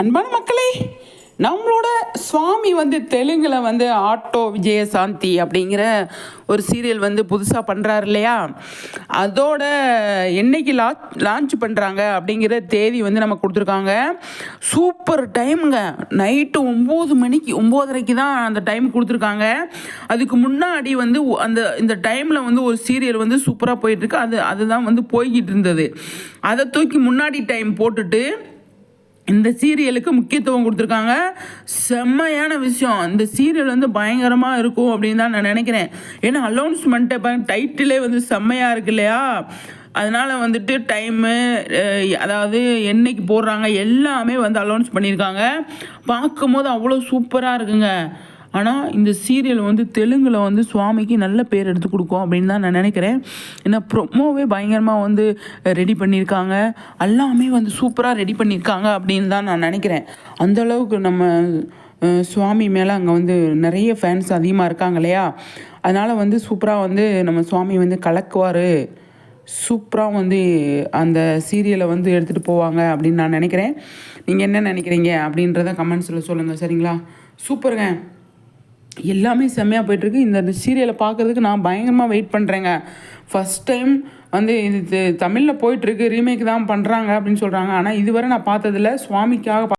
அன்பான மக்களே நம்மளோட சுவாமி வந்து தெலுங்கில் வந்து ஆட்டோ விஜயசாந்தி அப்படிங்கிற ஒரு சீரியல் வந்து புதுசாக பண்ணுறாரு இல்லையா? அதோட என்னைக்கு லா லான்ச் பண்ணுறாங்க அப்படிங்கிற தேதி வந்து நம்ம கொடுத்துருக்காங்க. சூப்பர் டைமுங்க. நைட்டு ஒம்பது மணிக்கு ஒம்போதரைக்கு தான் அந்த டைம் கொடுத்துருக்காங்க. அதுக்கு முன்னாடி வந்து அந்த இந்த டைமில் வந்து ஒரு சீரியல் வந்து சூப்பராக போயிட்டுருக்கு அது அதுதான் வந்து போய்கிட்டு இருந்தது. அதை தூக்கி முன்னாடி டைம் போட்டுட்டு இந்த சீரியலுக்கு முக்கியத்துவம் கொடுத்துருக்காங்க. செம்மையான விஷயம். இந்த சீரியல் வந்து பயங்கரமாக இருக்கும் அப்படின்னு தான் நான் நினைக்கிறேன். ஏன்னா அலௌன்ஸ்மெண்ட்டை பாருங்க டைட்டிலே வந்து செம்மையாக இருக்கு இல்லையா? அதனால் வந்துட்டு டைமு அதாவது என்னைக்கு போடுறாங்க எல்லாமே வந்து அலௌன்ஸ் பண்ணியிருக்காங்க. பார்க்கும்போது அவ்வளோ சூப்பராக இருக்குங்க. ஆனால் இந்த சீரியல் வந்து தெலுங்கில் வந்து சுவாமிக்கு நல்ல பேர் எடுத்து கொடுக்கும் அப்படின்னு தான் நான் நினைக்கிறேன். ஏன்னா ப்ரொமோவே பயங்கரமாக வந்து ரெடி பண்ணியிருக்காங்க. எல்லாமே வந்து சூப்பராக ரெடி பண்ணியிருக்காங்க அப்படின்னு தான் நான் நினைக்கிறேன். அந்த அளவுக்கு நம்ம சுவாமி மேலே அங்கே வந்து நிறைய ஃபேன்ஸ் அதிகமாக இருக்காங்க இல்லையா? அதனால் வந்து சூப்பராக வந்து நம்ம சுவாமி வந்து கலக்குவார். சூப்பராக வந்து அந்த சீரியலை வந்து எடுத்துகிட்டு போவாங்க அப்படின்னு நான் நினைக்கிறேன். நீங்கள் என்ன நினைக்கிறீங்க அப்படின்றத கமெண்ட்ஸில் சொல்லுங்கள் சரிங்களா? சூப்பருங்க எல்லாமே செம்மையாக போயிட்டுருக்கு. இந்த சீரியலை பார்க்குறதுக்கு நான் பயங்கரமாக வெயிட் பண்ணுறேங்க ஃபஸ்ட் டைம் வந்து இது தமிழில் போயிட்டுருக்கு. ரீமேக் தான் பண்ணுறாங்க அப்படின்னு சொல்கிறாங்க ஆனால் இதுவரை நான் பார்த்ததில்ல. சுவாமிக்காக